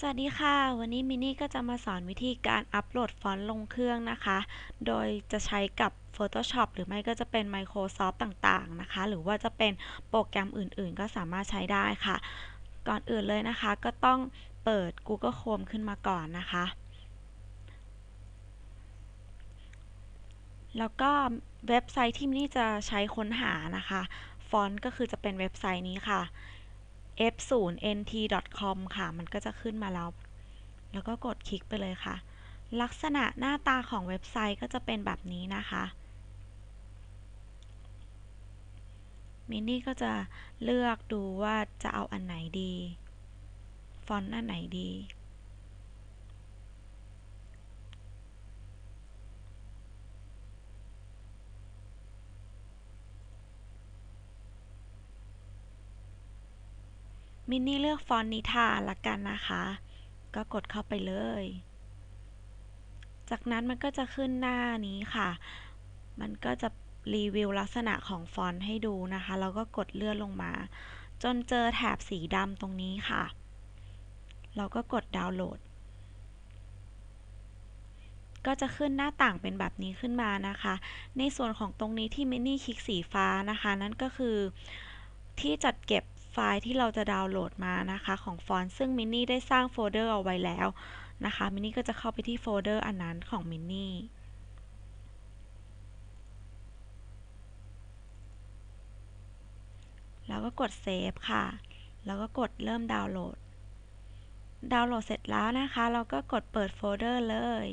สวัสดีค่ะ วันนี้มินนี่ก็จะมาสอนวิธีการอัปโหลดฟอนต์ลงเครื่องนะคะ โดยจะใช้กับ Photoshop หรือไม่ก็จะเป็น Microsoft ต่างๆนะคะ หรือว่าจะเป็นโปรแกรมอื่นๆ ก็สามารถใช้ได้ค่ะ ก่อนอื่นเลยนะคะ ก็ต้องเปิด Google Chrome ขึ้นมาก่อนนะคะ แล้วก็เว็บไซต์ที่มินนี่จะใช้ค้นหานะคะ ฟอนต์ก็คือจะเป็นเว็บไซต์นี้ค่ะ f0nt.com ค่ะ มันก็จะขึ้นมาแล้ว แล้วก็กดคลิกไปเลยค่ะ ลักษณะหน้าตาของเว็บไซต์ก็จะเป็นแบบนี้นะคะมินนี่ก็จะเลือกดูว่าจะเอาอันไหนดี ฟอนต์อันไหนดี มินนี่เลือกฟอนต์นิทานละกันนะคะ ก็กดเข้าไปเลย จากนั้นมันก็จะขึ้นหน้านี้ค่ะ มันก็จะรีวิวลักษณะของฟอนต์ให้ดูนะคะ แล้วก็กดเลื่อนลงมา จนเจอแถบสีดำตรงนี้ค่ะ เราก็กดดาวน์โหลด ก็จะขึ้นหน้าต่างเป็นแบบนี้ขึ้นมานะคะ ในส่วนของตรงนี้ที่มินนี่คลิกสีฟ้านะคะ นั่นก็คือที่จัดเก็บ ล์ที่เราจะดาวน์โหลดมานะคะของฟอนต์ซึ่งมินนี่ได้สร้างโฟลเดอร์เอาไว้แล้วนะคะมินนี่ก็จะเข้าไปที่โฟลเดอร์อันนั้นของมินนี่แล้วก็กดเซฟค่ะ แล้วก็กดเริ่มดาวน์โหลด ดาวน์โหลดเสร็จแล้วนะคะ เราก็กดเปิดโฟลเดอร์เลย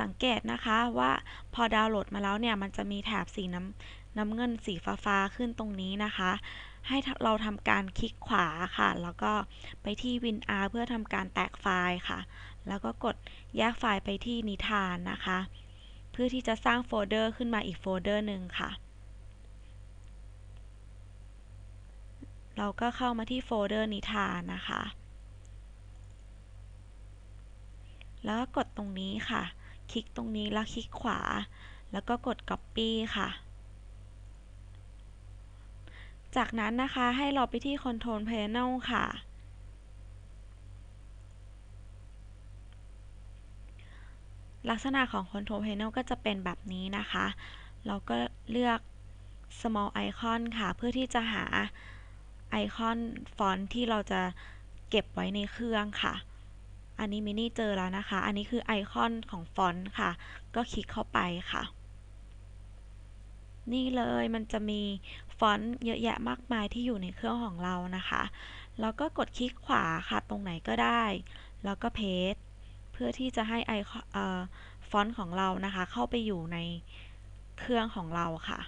สังเกตนะคะว่าพอดาวน์โหลดมาแล้วเนี่ย มันจะมีแถบสีน้ำ น้ำเงินสีฟ้าๆขึ้นตรงนี้นะคะ ให้เราทำการคลิกขวาค่ะ แล้วก็ไปที่ WinR เพื่อทำการแตกไฟล์ค่ะ แล้วก็กดแยกไฟล์ไปที่นิทานนะคะ เพื่อที่จะสร้างโฟลเดอร์ขึ้นมาอีกโฟลเดอร์หนึ่งค่ะ เราก็เข้ามาที่โฟลเดอร์นิทานนะคะแล้วก็กดตรงนี้ค่ะ คลิกตรงนี้แล้วคลิกขวา แล้วก็กด Copy ค่ะ จากนั้นนะคะให้เราไปที่ Control Panel ค่ะ ลักษณะของ Control Panel ก็จะเป็นแบบนี้นะคะ เราก็เลือก Small Icon ค่ะ เพื่อที่จะหาไอคอนฟอนต์ที่เราจะเก็บไว้ในเครื่องค่ะ อันนี้มินี่เจอแล้วนะคะ อันนี้คือไอคอนของฟอนต์ค่ะ ก็คลิกเข้าไปค่ะ นี่เลยมันจะมี อนต์เยอะแยะมากมายที่อยู่ในเครื่องของเรานะคะ แล้วก็กดคลิกขวาค่ะตรงไหนก็ได้ แล้วก็เพจเพื่อที่จะให้ไอฟอนต์ของเรานะคะ เข้าไปอยู่ในเครื่องของเราค่ะ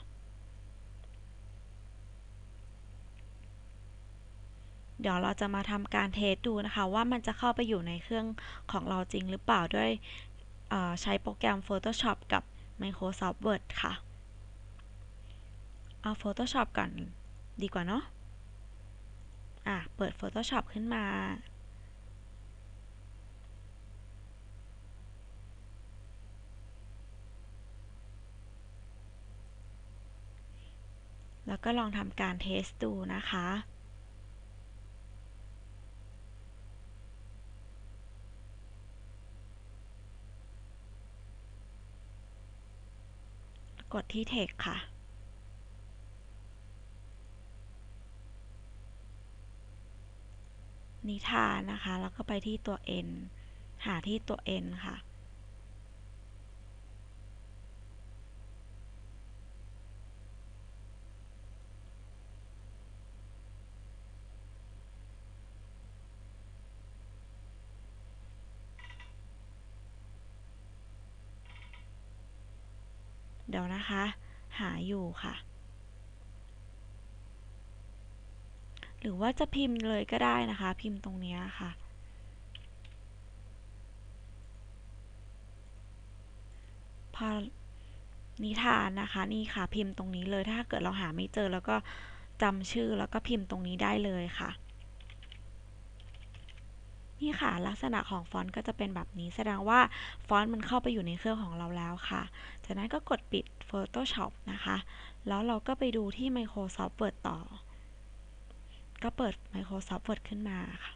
เดี๋ยวเราจะมาทำการเทสดูนะคะ ว่ามันจะเข้าไปอยู่ในเครื่องของเราจริงหรือเปล่าด้วยใช้โปรแกรม Photoshop กับ Microsoft Word ค่ะ เอา Photoshop ก่อนดีกว่าเนาะ อะ เปิด Photoshop ขึ้นมา แล้วก็ลองทำการเทสดูนะคะกดที่ Text ค่ะ นิทานนะคะ แล้วก็ไปที่ตัว N หาที่ตัว N ค่ะ เดี๋ยวนะคะ หาอยู่ค่ะ หรือว่าจะพิมพ์เลยก็ได้นะคะ พิมพ์ตรงนี้ค่ะ พอนิทานนะคะนี่ค่ะพิมพ์ตรงนี้เลยถ้าเกิดเราหาไม่เจอแล้วก็จำชื่อแล้วก็พิมพ์ตรงนี้ได้เลยค่ะ นี่ค่ะลักษณะของฟอนต์ก็จะเป็นแบบนี้ แสดงว่าฟอนต์มันเข้าไปอยู่ในเครื่องของเราแล้วค่ะ จากนั้นก็กดปิด Photoshop นะคะ แล้วเราก็ไปดูที่ Microsoft Word ต่อ ก็ก็เปิด Microsoft Word ขึ้นมาค่ะ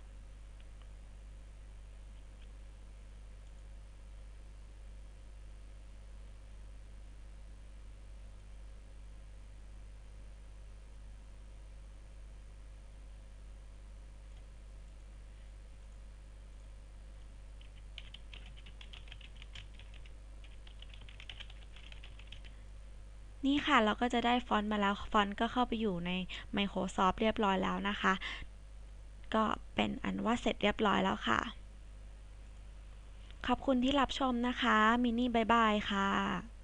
นี่ค่ะเราก็จะได้ฟอนต์มาแล้ว ฟอนต์ก็เข้าไปอยู่ใน Microsoft เรียบร้อยแล้วนะคะ ก็เป็นอันว่าเสร็จเรียบร้อยแล้วค่ะ ขอบคุณที่รับชมนะคะ มินนี่บายบายค่ะ